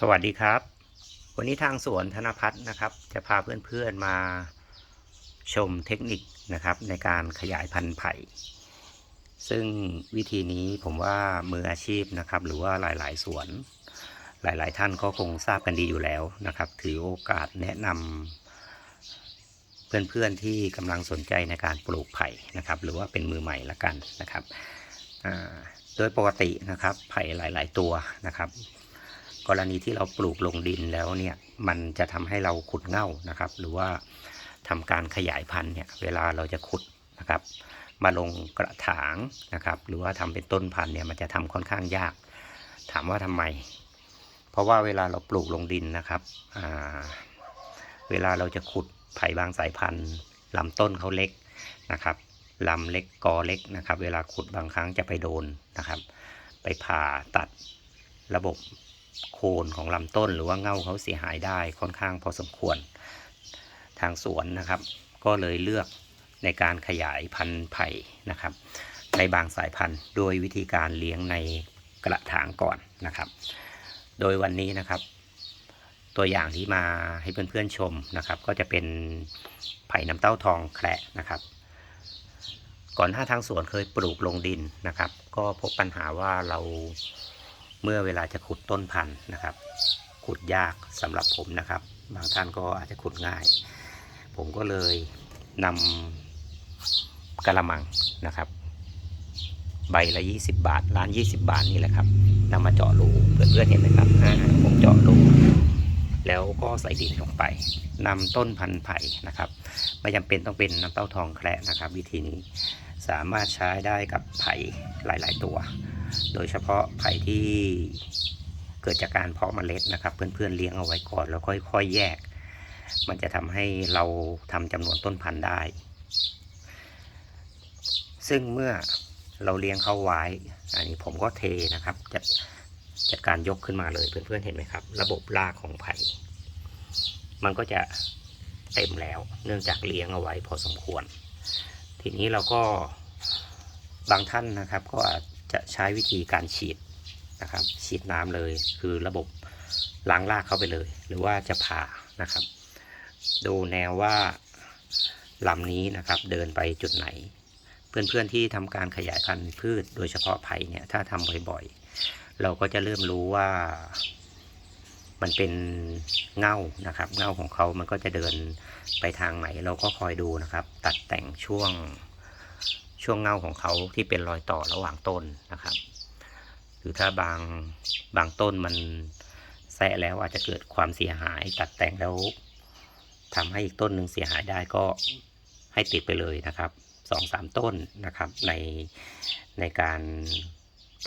สวัสดีครับ วันนี้ทางสวนธนพัฒน์นะครับ จะพาเพื่อนๆมาชมเทคนิคนะครับ ในการขยายพันธุ์ไผ่ ซึ่งวิธีนี้ผมว่ามืออาชีพนะครับ หรือว่าหลายๆสวน หลายๆท่านก็คงทราบกันดีอยู่แล้วนะครับ ถือโอกาสแนะนำเพื่อนๆที่กำลังสนใจในการปลูกไผ่นะครับ หรือว่าเป็นมือใหม่ละกันนะครับโดยปกตินะครับไผ่หลาย ๆ ตัวนะครับ กรณีที่เราปลูกลงดินแล้วเนี่ยมันจะทำให้เราขุดเง่านะครับ หรือว่าทำการขยายพันธุ์เนี่ยเวลาเราจะขุดนะครับ มาลงกระถางนะครับ หรือว่าทำเป็นต้นพันธุ์เนี่ยมันจะทำค่อนข้างยาก ถามว่าทำไม เพราะว่าเวลาเราปลูกลงดินนะครับเวลาเราจะขุดไผ่บางสายพันธุ์ลำต้นเขาเล็กนะครับลำเล็กกอเล็กนะครับ เวลาขุดบางครั้งจะไปโดนนะครับ ไปผ่าตัดระบบ โคนของลำต้นหรือว่าเง่าเขาเสียหายได้ค่อนข้างพอสมควรทางสวนนะครับ ก็เลยเลือกในการขยายพันธุ์ไผ่นะครับ ในบางสายพันธุ์โดยวิธีการเลี้ยงในกระถางก่อนนะครับ โดยวันนี้นะครับ ตัวอย่างที่มาให้เพื่อนๆชมนะครับ ก็จะเป็นไผ่น้ำเต้าทองแคระนะครับ ก่อนหน้าทางสวนเคยปลูกลงดินนะครับ ก็พบปัญหาว่าเรา เมื่อเวลาจะขุดต้นพันธุ์นะครับ ขุดยากสำหรับผมนะครับ บางท่านก็อาจจะขุดง่าย ผมก็เลยนำกระมังนะครับ ใบละ 20 บาทร้าน 20 บาทนี่แหละครับนำมาเจาะรูเพื่อนๆเห็นไหมครับผมเจาะรูแล้วก็ใส่ดินลงไปนำต้นพันธุ์ไผ่นะครับ ไม่จำเป็นต้องเป็นน้ำเต้าทองแคระนะครับ วิธีนี้สามารถใช้ได้กับไผ่หลาย ๆ ตัว โดยเฉพาะไผ่ที่เกิดจากการเพาะเมล็ดนะครับ เพื่อนๆเลี้ยงเอาไว้ก่อนแล้วค่อยๆแยก มันจะทำให้เราทำจำนวนต้นพันธุ์ได้ ซึ่งเมื่อเราเลี้ยงเขาไว้ อันนี้ผมก็เทนะครับจัดจัดการยกขึ้นมาเลยเพื่อนๆเห็นไหมครับ ระบบรากของไผ่มันก็จะเต็มแล้ว เนื่องจากเลี้ยงเอาไว้พอสมควร ทีนี้เราก็บางท่านนะครับ ก็อา จะใช้วิธีการฉีดนะครับ ฉีดน้ำเลย คือระบบล้างรากเข้าไปเลย หรือว่าจะผ่านะครับ ดูแนวว่าลำนี้นะครับ เดินไปจุดไหน เพื่อนๆที่ทำการขยายพันธุ์พืชโดยเฉพาะไผ่เนี่ย ถ้าทำบ่อยๆ เราก็จะเริ่มรู้ว่ามันเป็นเง่านะครับ เง่าของเขามันก็จะเดินไปทางไหน เราก็คอยดูนะครับ ตัดแต่งช่วง ช่วงเง่าของเขาที่เป็นรอยต่อระหว่างต้นนะครับ หรือถ้าบางบางต้นมันแซะแล้วอาจจะเกิดความเสียหายตัดแต่งแล้วทำให้อีกต้นหนึ่งเสียหายได้ก็ให้ติดไปเลยนะครับสองสามต้นนะครับในในการ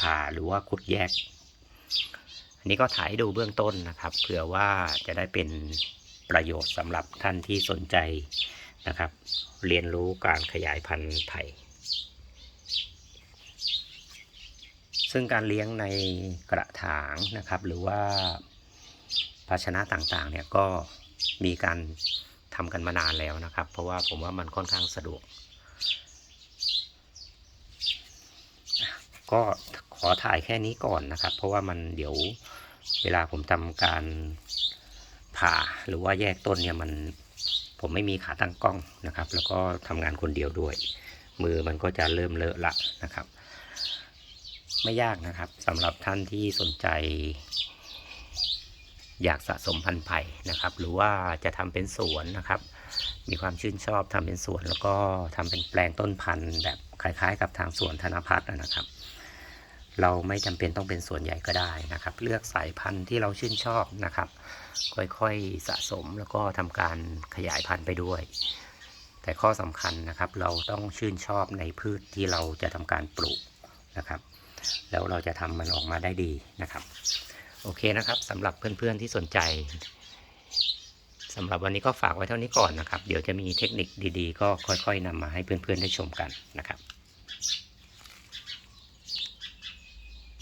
ผ่าหรือว่าขุดแยก อันนี้ก็ถ่ายดูเบื้องต้นนะครับเผื่อว่าจะได้เป็นประโยชน์สำหรับท่านที่สนใจนะครับ เรียนรู้การขยายพันธุ์ไผ่ ซึ่งการเลี้ยงในกระถางนะครับ หรือว่าภาชนะต่างๆเนี่ยก็มีการทำกันมานานแล้วนะครับ เพราะว่าผมว่ามันค่อนข้างสะดวก ก็ขอถ่ายแค่นี้ก่อนนะครับ เพราะว่ามันเดี๋ยวเวลาผมทำการผ่าหรือว่าแยกต้นเนี่ยมันผมไม่มีขาตั้งกล้องนะครับ แล้วก็ทำงานคนเดียวด้วย มือมันก็จะเริ่มเลอะละนะครับ ไม่ยากนะครับสำหรับท่านที่สนใจ อยากสะสมพันธุ์ไผ่นะครับ หรือว่าจะทำเป็นสวนนะครับ มีความชื่นชอบทำเป็นสวน แล้วก็ทำเป็นแปลงต้นพันธุ์แบบคล้ายๆ กับทางสวนธนพัฒน์นะครับ เราไม่จำเป็นต้องเป็นสวนใหญ่ก็ได้นะครับ เลือกสายพันธุ์ที่เราชื่นชอบนะครับ ค่อยๆสะสมแล้วก็ทำการขยายพันธุ์ไปด้วย แต่ข้อสำคัญนะครับ เราต้องชื่นชอบในพืชที่เราจะทำการปลูกนะครับ แล้วเราจะทำมันออกมาได้ดีนะครับ โอเคนะครับสำหรับเพื่อนๆที่สนใจสำหรับวันนี้ก็ฝากไว้เท่านี้ก่อนนะครับ เดี๋ยวจะมีเทคนิคดีๆ ก็ค่อยๆนำมาให้เพื่อนๆได้ชมกันนะครับ